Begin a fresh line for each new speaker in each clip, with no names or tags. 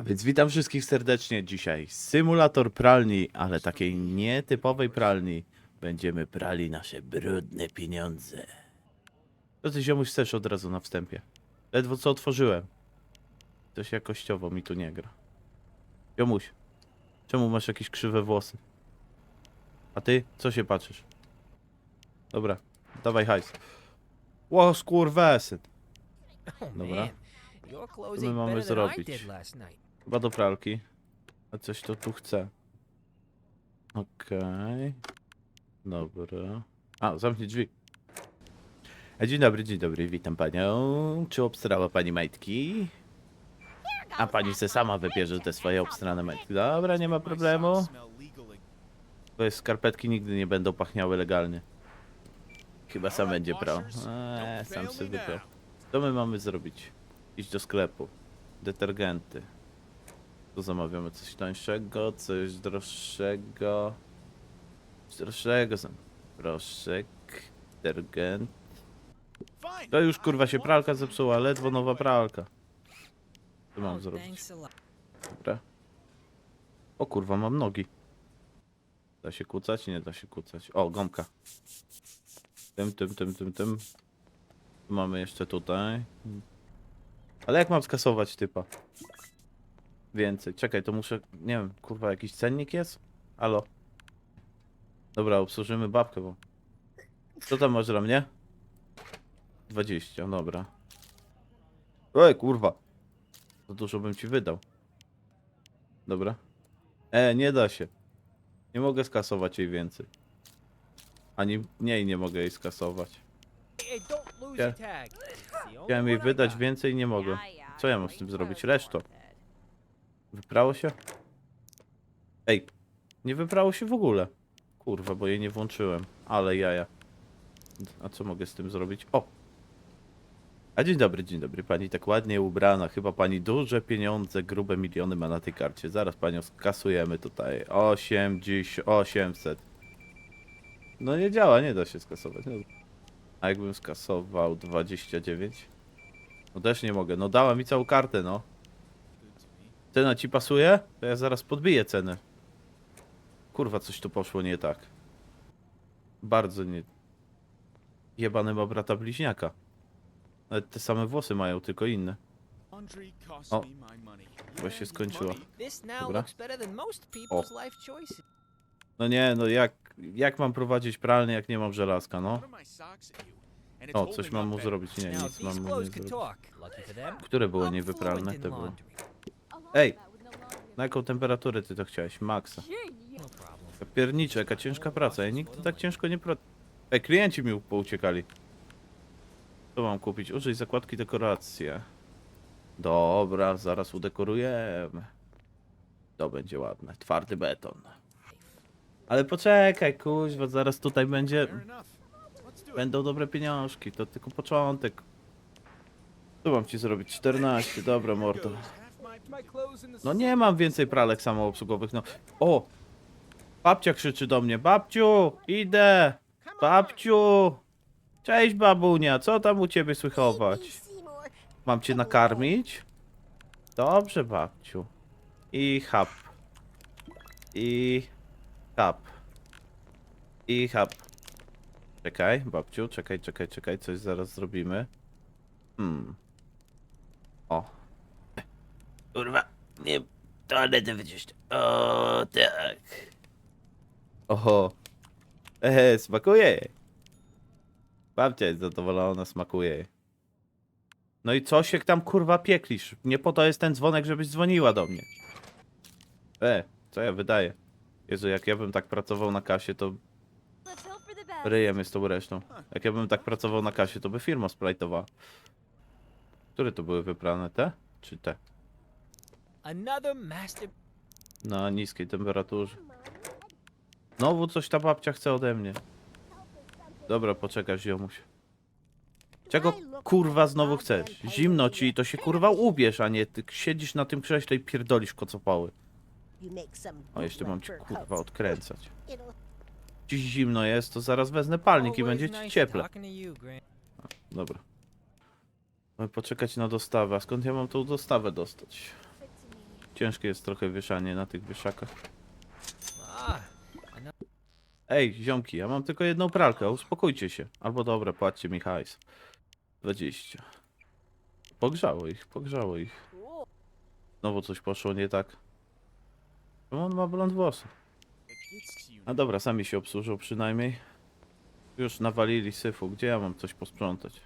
A więc witam wszystkich serdecznie dzisiaj. Symulator pralni, ale takiej nietypowej pralni. Będziemy prali nasze brudne pieniądze. To ty ziomuś chcesz od razu na wstępie. Ledwo co otworzyłem. Coś jakościowo mi tu nie gra. Ziomuś, czemu masz jakieś krzywe włosy? A ty? Co się patrzysz? Dobra, dawaj hajs. Ło, skurwesyn. Dobra.
clothes
my mamy zrobić? Chyba do pralki. A coś to tu chce. Okej. Dobra. A, zamknij drzwi. E, Dzień dobry, dzień dobry, witam panią. Czy obstrała pani majtki? A pani se sama wybierze te swoje obstrane majtki. Dobra, nie ma problemu. Twoje skarpetki nigdy nie będą pachniały legalnie. Chyba sam będzie prał. Eee, sam sobie wyprał. Co my mamy zrobić? Iść do sklepu. Detergenty. Tu zamawiamy coś tańszego, coś droższego. Coś droższego sam. Proszek. Detergent. To już kurwa się pralka zepsuła, ledwo nowa pralka. Co mam
Oh,
zrobić? Dobra. O kurwa, mam nogi. Da się kucać? Nie da się kucać. O, gąbka. Tym, tym, tym, tym, tym. Tu Mamy jeszcze tutaj. Ale jak mam skasować typa? Więcej. Czekaj, to muszę... Nie wiem, kurwa, jakiś cennik jest? Halo? Dobra, obsłużymy babkę, bo... Co tam masz dla mnie? 20, dobra. Ej, kurwa. To dużo bym ci wydał. Dobra. E, nie da się. Nie mogę skasować jej więcej. Ani mniej nie mogę jej skasować. Chciałem jej wydać więcej, nie mogę. Co ja mam z tym zrobić? Reszto. Wyprało się? Ej, nie wyprało się w ogóle. Kurwa, bo jej nie włączyłem. Ale jaja. A co mogę z tym zrobić? O! A dzień dobry, dzień dobry. Pani tak ładnie ubrana. Chyba pani duże pieniądze, grube miliony ma na tej karcie. Zaraz panią skasujemy tutaj. 8, dziś 800. No nie działa, nie da się skasować. No. A jakbym skasował 29? No też nie mogę. No dała mi całą kartę, no. Cena ci pasuje? To ja zaraz podbiję cenę. Kurwa, coś tu poszło nie tak. Bardzo nie... Jebany ma brata bliźniaka. Nawet te same włosy mają, tylko inne.
O,
Chyba się skończyło.
This now
Dobra.
choices.
No nie, no jak, jak mam prowadzić pralnię, jak nie mam żelazka, no? O, coś mam mu zrobić. Nie, nic mam mu nie zrobić. Które było niewypralne? Te były. Ej! Na jaką temperaturę ty to chciałeś? Maxa. Ja Pierniczę, jaka ciężka praca. Ja nigdy tak ciężko nie pra... Ej, klienci mi pouciekali. Co mam kupić? Użyj zakładki dekoracje. Dobra, zaraz udekorujemy. To będzie ładne. Twardy beton. Ale poczekaj, kuźwa, zaraz tutaj będzie... Będą dobre pieniążki, to tylko początek. Co mam ci zrobić? 14, dobra mordo. No nie mam więcej pralek samoobsługowych, no. O! Babcia krzyczy do mnie. Babciu, idę! Babciu! Cześć babunia, co tam u ciebie słychować? Mam cię nakarmić? Dobrze, babciu. I hap. I hap. I hap. Czekaj, babciu, czekaj, czekaj, czekaj, coś zaraz zrobimy. Hmm. O. Kurwa, nie, toaletę wyczyść. O, tak. Oho. Ehe, smakuje. Babcia jest zadowolona, smakuje. No i co się tam kurwa pieklisz? Nie po to jest ten dzwonek, żebyś dzwoniła do mnie. E, co ja wydaję? Jezu, jak ja bym tak pracował na kasie, to ryjem jest tą resztą. Jak ja bym tak pracował na kasie, to by firma splajtowała. Które to były wyprane? Te? Czy te?
Another master.
Na niskiej temperaturze. Znowu coś ta babcia chce ode mnie. Dobra, poczekaj, ziomuś. Czego kurwa znowu chcesz? Zimno ci, to się kurwa ubierz, a nie ty siedzisz na tym krześle i pierdolisz kocopały. O, jeszcze mam ci kurwa odkręcać. Dziś zimno jest, to zaraz wezmę palnik i będzie ci cieple. Dobra. Mamy poczekać na dostawę. A skąd ja mam tą dostawę dostać? Ciężkie jest trochę wieszanie na tych wieszakach. Ej, ziomki, ja mam tylko jedną pralkę, uspokójcie się. Albo dobra, płaccie mi hajs. 20. Pogrzało ich, pogrzało ich. Znowu coś poszło nie tak. Czemu on ma blond włosy? A dobra, sami się obsłużą przynajmniej. Już nawalili syfu, gdzie ja mam coś posprzątać?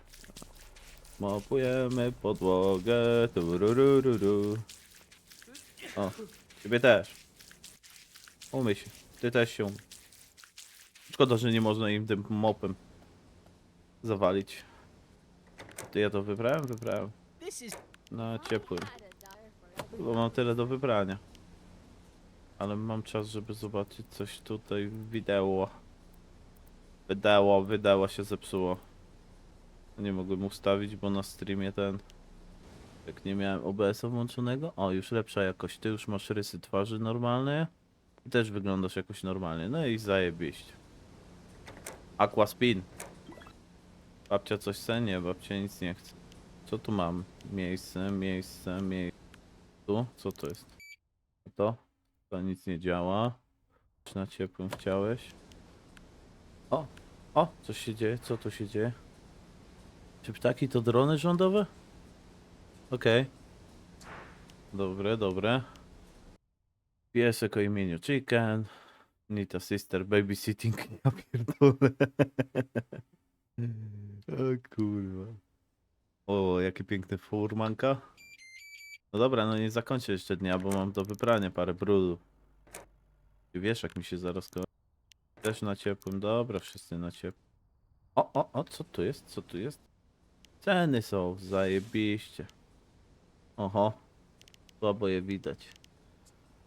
Mopujemy podłogę, tururururu. O, ciebie też. Umyj się, ty też się umyj. Szkoda, że nie można im tym mopem zawalić. Ty ja to wybrałem? Wybrałem. Na ciepłym. Bo mam tyle do wybrania. Ale mam czas, żeby zobaczyć coś tutaj wideo. Wideo, wideo się zepsuło. Nie mogłem ustawić, bo na streamie ten... Jak nie miałem OBS-a włączonego. O, już lepsza jakość. Ty już masz rysy twarzy normalne. I też wyglądasz jakoś normalnie. No i zajebiście. Aquaspin. Babcia coś chce? Nie, babcia nic nie chce. Co tu mam? Miejsce, miejsce, miejsce. Tu? Co to jest? To? To nic nie działa. Czy na ciepłym chciałeś? O! O! Coś się dzieje? Co tu się dzieje? Czy ptaki to drony rządowe? Okej. Dobre, dobre. Piesek o imieniu Chicken. Nita Sister Babysitting. Ja pierdolę. o kurwa. O, jakie piękne furmanka. No dobra, no nie zakończę jeszcze dnia, bo mam do wybrania parę brudów. I Wieszak mi się zaraz kończy. Też na ciepłym, dobra, wszyscy na ciepłym. O, o, o, co tu jest? Co tu jest? Ceny są, zajebiście. Oho, słabo je widać.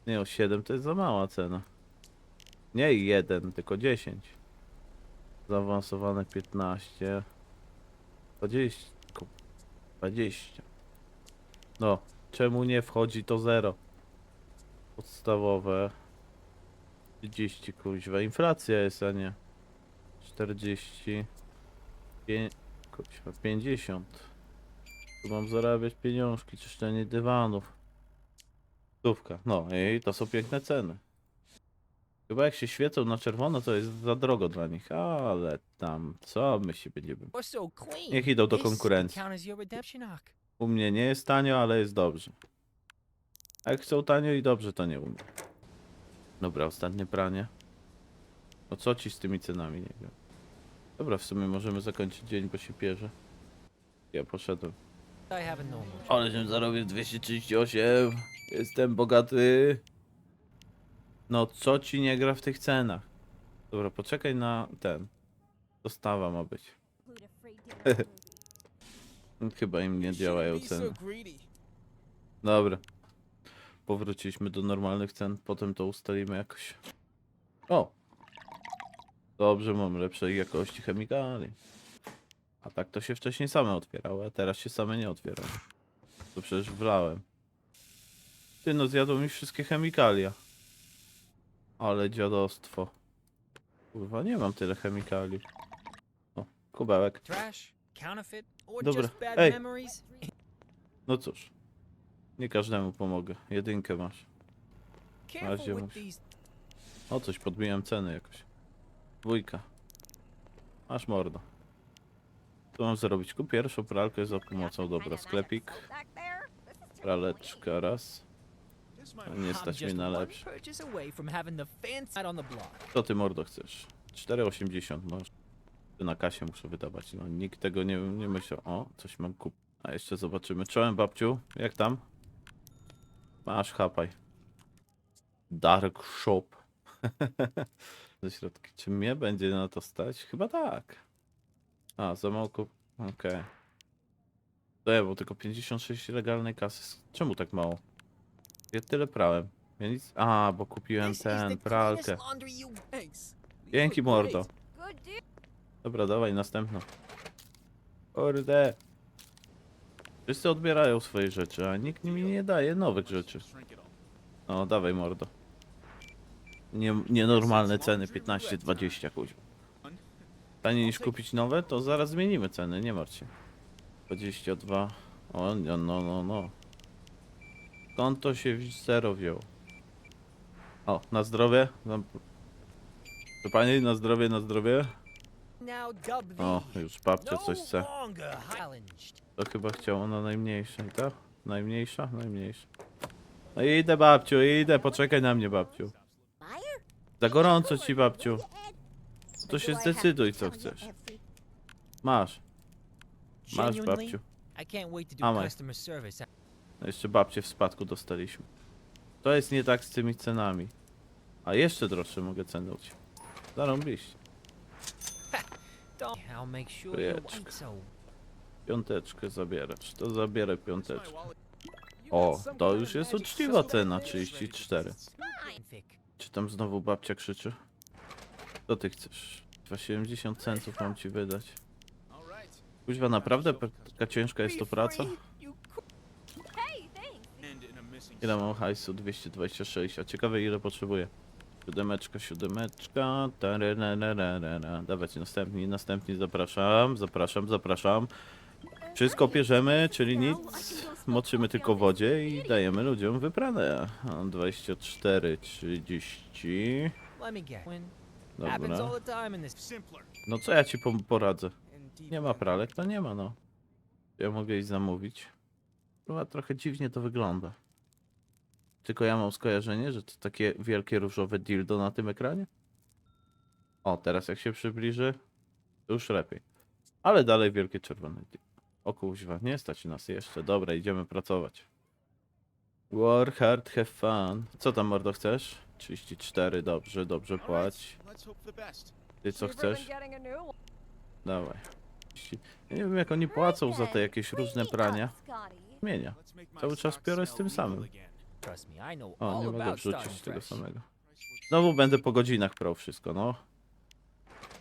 Nie, o 7 to jest za mała cena. Nie 1, tylko 10. Zaawansowane 15. 20. ku- 20. No, czemu nie wchodzi to 0? Podstawowe. 30 kuźwa. Inflacja jest, a nie. 40. Pię... Kuźwa, 50. Tu mam zarabiać pieniążki, czyszczenie dywanów. Stówka. No i to są piękne ceny. Chyba jak się świecą na czerwono, to jest za drogo dla nich, ale tam, co my się będziemy... Niech idą do konkurencji. U mnie nie jest tanio, ale jest dobrze. A jak chcą tanio i dobrze, to nie u mnie. Dobra, ostatnie pranie. No co ci z tymi cenami, nie wiem. Dobra, w sumie możemy zakończyć dzień, bo się pierze. Ja poszedłem. Ale żem zarobił 238. Jestem bogaty. No co ci nie gra w tych cenach? Dobra, poczekaj na ten. Dostawa ma być. Chyba im nie działają ceny. Dobra. Powróciliśmy do normalnych cen, potem to ustalimy jakoś. O! Dobrze, mam lepszej jakości chemikali. A tak to się wcześniej same otwierały, a teraz się same nie otwierają. To przecież wlałem. Ty no, zjadło mi wszystkie chemikalia. Ale dziadostwo. Kurwa, nie mam tyle chemikali. O, kubełek. Dobra. Ej. No cóż. Nie każdemu pomogę. Jedynkę masz.
Careful
razie. O, coś podbiłem ceny jakoś. Dwójka. Masz mordo. Co mam zrobić? Kup pierwszą pralkę za pomocą, dobra, sklepik. Praleczka raz. Nie stać mnie
just
na lepsze. Co ty mordo chcesz? 4,80 masz. Tu na kasie muszę wydawać. No, nikt tego nie, nie myślał. O, coś mam kup. A jeszcze zobaczymy. Czołem babciu, jak tam? Masz, chapaj. Dark Shop. Ze środki. Czy mnie będzie na to stać? Chyba tak. A, za mało kup... Okej. To ja, bo tylko 56 legalnej kasy. Czemu tak mało? Ja tyle prałem. Ja nic... A, bo kupiłem ten, pralkę. Dzięki mordo. Dobra, dawaj następną. Kurde. Wszyscy odbierają swoje rzeczy, a nikt mi nie daje nowych rzeczy. No, dawaj mordo. Nie, nienormalne ceny 15-20 kuźwa. Taniej niż kupić nowe, to zaraz zmienimy ceny, nie martw się. 22. O, no, no, no, no. Skąd to się w- zero wzięło? O, na zdrowie. Na... To pani, na zdrowie, na zdrowie. O, już babcia
no
coś chce. To chyba chciało na najmniejszej, tak? Najmniejsza? Najmniejsza. No idę babciu, idę, poczekaj na mnie babciu. Za gorąco ci babciu. To się zdecyduj co chcesz. Masz, masz babciu.
Customer service.
No jeszcze babcię w spadku dostaliśmy. To jest nie tak z tymi cenami. A jeszcze droższe mogę ceny uciąć. Zarąbiście.
Are
Piąteczkę zabierasz. To zabierę piąteczkę. O, to już jest uczciwa cena,
that is ready to
34.
thick.
Czy tam znowu babcia krzyczy? Co ty chcesz? 2,70 centów mam ci wydać. Kuźwa, naprawdę taka ciężka jest to praca? Ile mam hajsu? 226, a ciekawe ile potrzebuję. Siódemeczka, siódemeczka, tararararara. Dawać następni, następni, zapraszam, zapraszam, zapraszam. Wszystko bierzemy, czyli nic. Moczymy tylko wodzie i dajemy ludziom wypranę. O, 24, 30. Dobra. No co ja ci poradzę? Nie ma pralek, to nie ma, no. Ja mogę iść zamówić. Chyba trochę dziwnie to wygląda. Tylko ja mam skojarzenie, że to takie wielkie różowe dildo na tym ekranie. O, teraz jak się przybliży, to już lepiej. Ale dalej wielkie czerwone dildo. O kuźwa, nie stać nas jeszcze. Dobra, idziemy pracować. Work hard, have fun. Co tam, mordo, chcesz? 34, dobrze, dobrze, płać. Ty co chcesz? Dawaj. Ja nie wiem jak oni płacą za te jakieś różne prania. Zmienia. Cały czas biorę z tym samym. O, nie mogę wrzucić tego samego. Znowu będę po godzinach prał wszystko, no.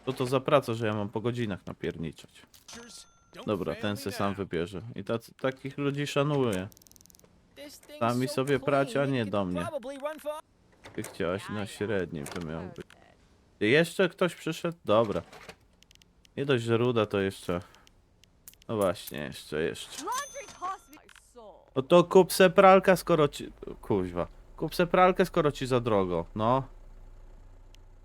Co to za praca, że ja mam po godzinach napierniczać? Dobra, ten se sam wybierze. I tacy, takich ludzi szanuję. Sami
so
sobie prać, a nie do mnie. Ty chciałaś na średnim, to miało być. Jeszcze ktoś przyszedł? Dobra. Nie dość, że ruda, to jeszcze... No właśnie, jeszcze, jeszcze. No to kup se pralkę, skoro ci... Kuźwa. Kup se pralkę, skoro ci za drogo, no.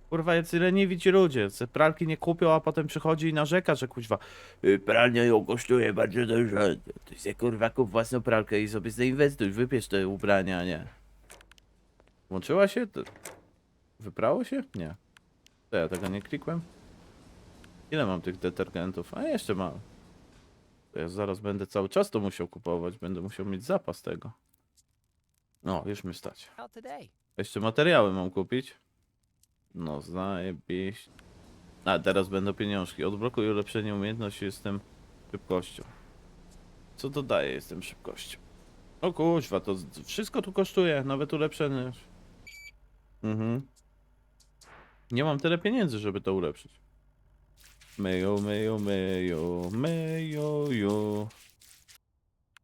Kurwa, jacy leniwi ci ludzie. Se pralki nie kupią, a potem przychodzi i narzeka, że kuźwa... "Y, Pralnia ją kosztuje bardzo dużo. Ty se kurwa kup własną pralkę i sobie zainwestuj, wypierz te ubrania, nie. Włączyła się? To... Wyprało się? Nie. To ja tego nie klikłem? Ile mam tych detergentów? A jeszcze mam. To ja zaraz będę cały czas to musiał kupować, będę musiał mieć zapas tego. No, już mi stać. Jeszcze materiały mam kupić. No, zajebiście. A, teraz będą pieniążki. Odblokuj ulepszenie umiejętności, jestem szybkością. Co dodaje, jestem szybkością. O kuźwa, to wszystko tu kosztuje, nawet ulepszenie. Mhm. Nie mam tyle pieniędzy, żeby to ulepszyć. Myju, myju, myju, myju, ju.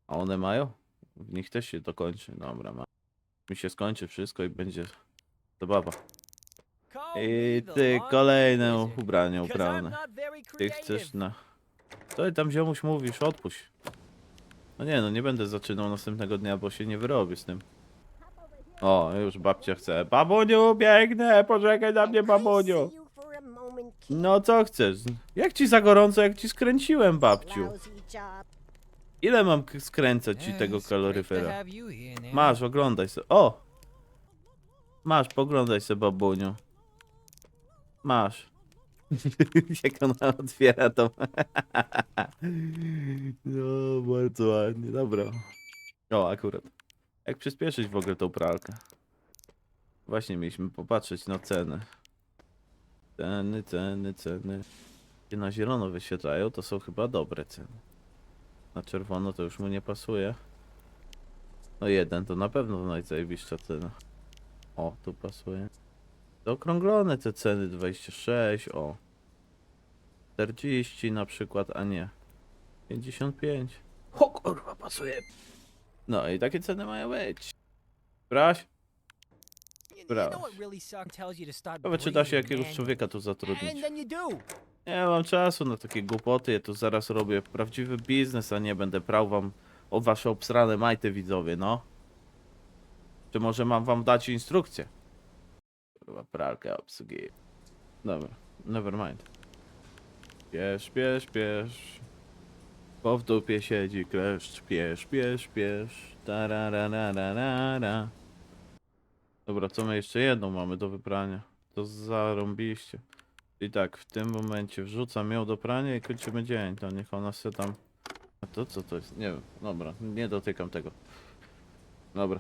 A one mają? W nich też się to kończy. Dobra, ma. Mi się skończy wszystko i będzie zabawa. I ty kolejne ubranie ubrane. Ty chcesz na... Co tam ziomuś mówisz? Odpuść. No nie no, nie będę zaczynał następnego dnia, bo się nie wyrobię z tym. O, już babcia chce. Babuniu, biegnę, poczekaj na mnie, babuniu. No co chcesz? Jak ci za gorąco, jak ci skręciłem, babciu? Ile mam skręcać ci tego kaloryfera? Masz, oglądaj se. O! Masz, poglądaj se, babuniu. Masz. Jak ona otwiera to. no, bardzo ładnie, dobra. O, akurat. Jak przyspieszyć w ogóle tą pralkę? Właśnie mieliśmy popatrzeć na ceny. Ceny, ceny, ceny. Gdzie na zielono wyświetlają, to są chyba dobre ceny. Na czerwono to już mu nie pasuje. No jeden to na pewno najzajebiszcza cena. O, tu pasuje. Zaokrąglone te ceny 26, o. 40 na przykład, a nie. 55. O kurwa, pasuje. No i takie ceny mają być. Braś?
Start
Ciekawe, czy da się jakiegoś człowieka tu zatrudnić. Nie mam czasu na takie głupoty, ja tu zaraz robię prawdziwy biznes, a nie będę prał wam o wasze obsrane majty widzowie, no. Czy może mam wam dać instrukcję? Kurwa, pralkę obsługi. Dobra, never mind. Piesz, piesz, piesz. Bo w dupie siedzi kleszcz. Piesz, piesz, piesz. Tararararara. Dobra, co my jeszcze jedną mamy do wyprania? To zarąbiście. I tak, w tym momencie wrzucam ją do prania i kończymy dzień. To niech ona se tam... A to co to jest? Nie wiem. Dobra, nie dotykam tego. Dobra.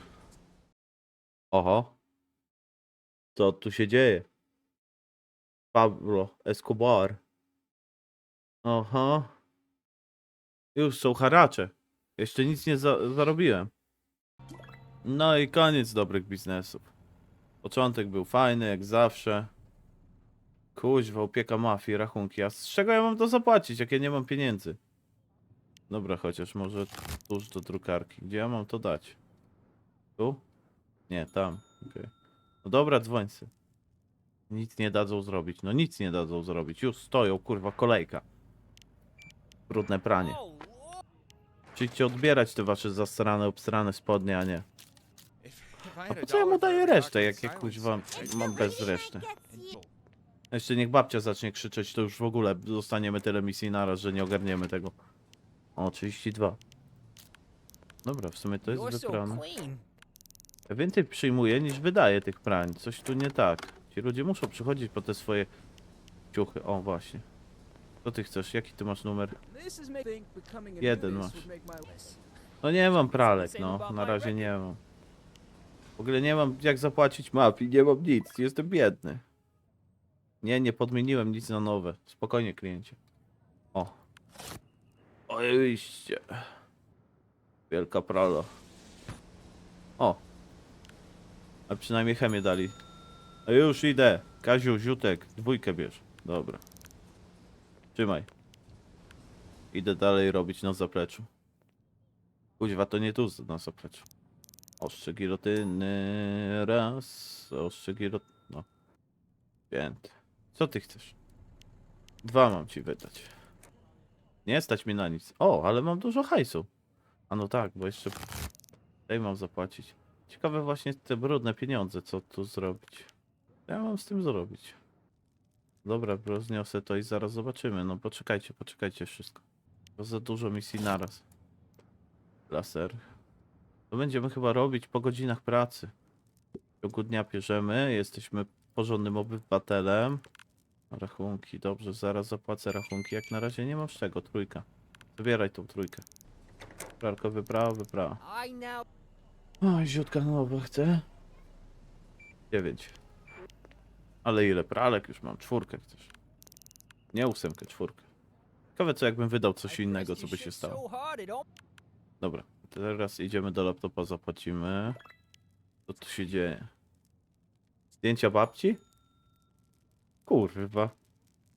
Oho. Co tu się dzieje? Pablo Escobar. Oho. Już są haracze. Jeszcze nic nie za zarobiłem. No i koniec dobrych biznesów. Początek był fajny, jak zawsze. Kuźwa, opieka mafii, rachunki. A z czego ja mam to zapłacić, jak ja nie mam pieniędzy? Dobra, chociaż może tuż do drukarki. Gdzie ja mam to dać? Tu? Nie, tam. okej. No dobra, dzwońcy. Nic nie dadzą zrobić. No nic nie dadzą zrobić. Już stoją, kurwa, kolejka. Brudne pranie. Przyjdźcie odbierać te wasze zasrane, obsrane spodnie, a nie. A po co ja mu daję resztę, jak ja
silence,
kuźwa
I'd
mam bez reszty? A Jeszcze niech babcia zacznie krzyczeć, to już w ogóle dostaniemy tyle misji naraz, że nie ogarniemy tego. O, 32. Dobra, w sumie to jest wyprane. Więcej przyjmuję niż wydaję tych prań. Coś tu nie tak. Ci ludzie muszą przychodzić po te swoje ciuchy. O, właśnie. Co ty chcesz? Jaki ty masz numer? Jeden masz. No nie mam pralek, no. Na razie nie mam. W ogóle nie mam jak zapłacić mafii, nie mam nic. Jestem biedny. Nie, nie podmieniłem nic na nowe. Spokojnie, kliencie. O. Oczywiście. Wielka prala. O. A przynajmniej chemię dali. A już idę. Kaziu, Ziutek, dwójkę bierz. Dobra. Trzymaj. Idę dalej robić na zapleczu. Kuźwa, to nie tu na zapleczu. Ostrze gilotyny, raz. Ostrze gilot... no. Pięty. Co ty chcesz? Dwa mam ci wydać. Nie stać mi na nic. O, ale mam dużo hajsu. A no tak, bo jeszcze tutaj mam zapłacić. Ciekawe właśnie te brudne pieniądze, co tu zrobić. Ja mam z tym zrobić? Dobra, rozniosę to i zaraz zobaczymy. No poczekajcie, poczekajcie wszystko. To za dużo misji naraz. Laser. To będziemy chyba robić po godzinach pracy. W ciągu dnia bierzemy, jesteśmy porządnym obywatelem. Rachunki, dobrze, zaraz zapłacę rachunki. Jak na razie nie mam z czego, trójka. Zabieraj tą trójkę. Pralko wybrała, wybrała.
I now.
O, ziutka nowa chce. Dziewięć. Ale ile pralek już mam? Czwórkę chcesz. Nie ósemkę, czwórkę. Ciekawe co jakbym wydał coś innego, co by się stało. Dobra, teraz idziemy do laptopa, zapłacimy. Co tu się dzieje? Zdjęcia babci? Kurwa.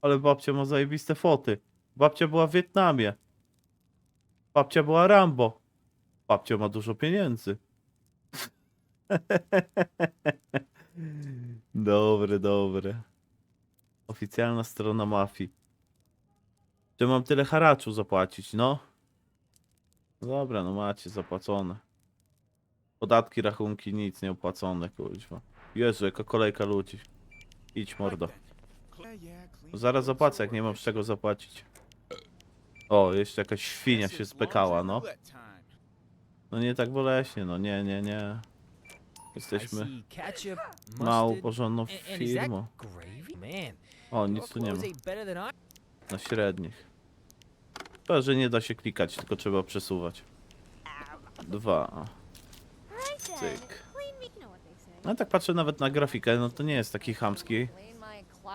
Ale babcia ma zajebiste foty. Babcia była w Wietnamie. Babcia była Rambo. Babcia ma dużo pieniędzy. dobre, dobre. Oficjalna strona mafii. Czy mam tyle haraczu zapłacić, no? Dobra, no macie zapłacone. Podatki, rachunki, nic nie opłacone, kuźwa. Jezu, jaka kolejka ludzi. Idź mordo. Zaraz zapłacę, jak nie mam z czego zapłacić. O, jeszcze jakaś świnia się spekała, no. No nie tak boleśnie, no nie, nie, nie. Jesteśmy małą, porządną firmą. O, nic tu nie ma. Na średnich. To, że nie da się klikać, tylko trzeba przesuwać. Dwa. Cyk. No tak patrzę nawet na grafikę, no to nie jest taki chamski,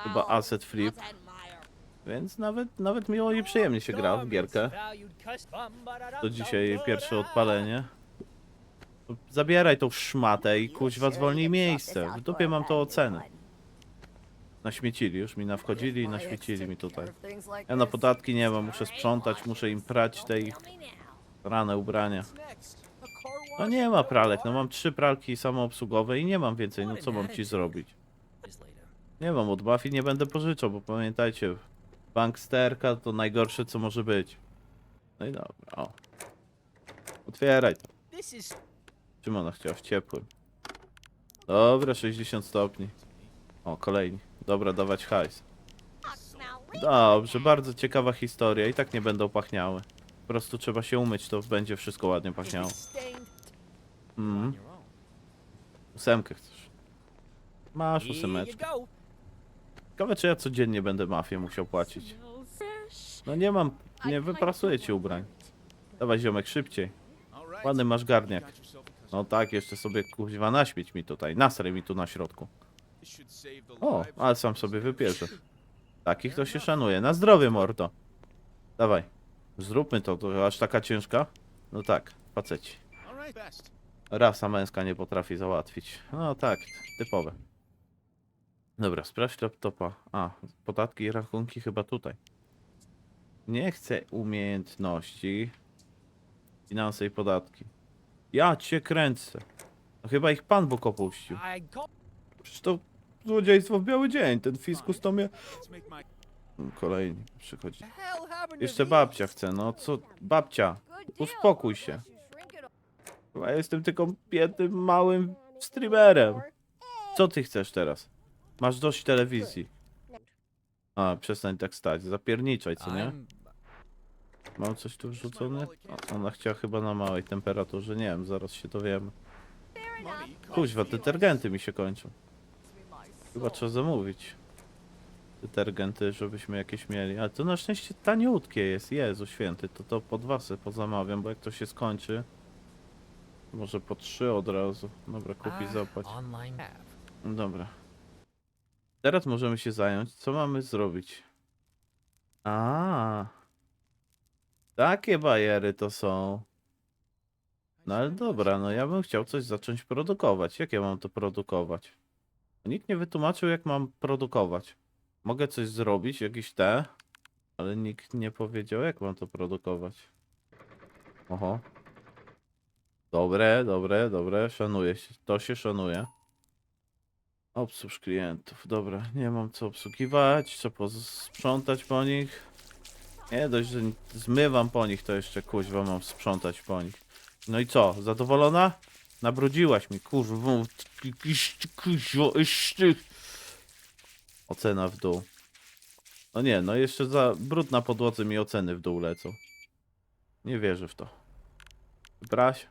chyba asset flip, więc nawet, nawet miło i przyjemnie się gra w gierkę. To dzisiaj pierwsze odpalenie. Zabieraj tą szmatę i kuźwa zwolnij miejsce. W dupie mam to ocenę. Naśmiecili, już mi nawchodzili i naświecili mi tutaj. Ja na podatki nie mam, muszę sprzątać, muszę im prać te ich rane ubrania. No nie ma pralek, no mam trzy pralki samoobsługowe i nie mam więcej, no co mam ci zrobić? Nie mam od mafii, nie będę pożyczał, bo pamiętajcie, banksterka to najgorsze co może być. No i dobra, o. Otwieraj to. Czym ona chciała? W ciepłym. Dobra, 60 stopni. O, kolejni. Dobra, dawać hajs. Dobrze, bardzo ciekawa historia. I tak nie będą pachniały. Po prostu trzeba się umyć, to będzie wszystko ładnie pachniało. Mhm. Ósemkę chcesz. Masz ósemeczkę. Ciekawe, czy ja codziennie będę mafię musiał płacić. No nie mam, nie wyprasuję ci ubrań. Dawaj ziomek, szybciej. Ładny masz garniak. No tak, jeszcze sobie kuźwa naśmieć mi tutaj. Nasraj mi tu na środku. O, ale sam sobie wypierzę. Takich to się szanuje. Na zdrowie, mordo. Dawaj. Zróbmy to, to aż taka ciężka. No tak, faceci. Rasa męska nie potrafi załatwić. No tak, typowe. Dobra, sprawdź laptopa. A, podatki i rachunki chyba tutaj. Nie chcę umiejętności. Finanse i podatki. Ja cię kręcę. No chyba ich Pan Bóg opuścił. Przecież to złodziejstwo w biały dzień. Ten fiskus to mnie... Kolejny przychodzi. Jeszcze babcia chce, no co? Babcia, uspokój się. Chyba jestem tylko biednym, małym streamerem. Co ty chcesz teraz? Masz dość telewizji. A, przestań tak stać, zapierniczaj, co nie? Mam coś tu wrzucone? O, Ona chciała chyba na małej temperaturze, nie wiem, zaraz się dowiemy. Kuźwa, detergenty mi się kończą. Chyba trzeba zamówić. Detergenty, żebyśmy jakieś mieli. Ale to na szczęście taniutkie jest, Jezu święty. To to po dwa se pozamawiam, bo jak to się skończy... Może po trzy od razu. Dobra, kupić,
Ah,
zapłać.
Online app.
Dobra. Teraz możemy się zająć. Co mamy zrobić? A, Takie bajery to są. No ale dobra, no ja bym chciał coś zacząć produkować. Jak ja mam to produkować? Nikt nie wytłumaczył, jak mam produkować. Mogę coś zrobić, jakieś te, ale nikt nie powiedział, jak mam to produkować. Oho. Dobre, dobre, dobre, szanuję się. To się szanuje. Obsłuż klientów. Dobra, nie mam co obsługiwać, co posprzątać po nich. Nie dość, że zmywam po nich, to jeszcze kuźwa mam sprzątać po nich. No i co, zadowolona? Nabrudziłaś mi, jeszcze. Ocena w dół. No nie, no jeszcze za brud na podłodze mi oceny w dół lecą. Nie wierzę w to. Braś.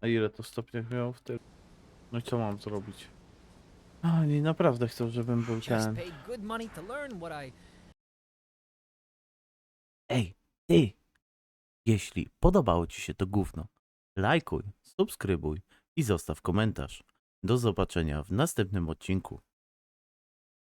A ile to stopniach miało w tym? No i co mam zrobić? A, nie naprawdę chcą, żebym był ten.
Ej, ty! Jeśli podobało Ci się to gówno, lajkuj, subskrybuj i zostaw komentarz. Do zobaczenia w następnym odcinku.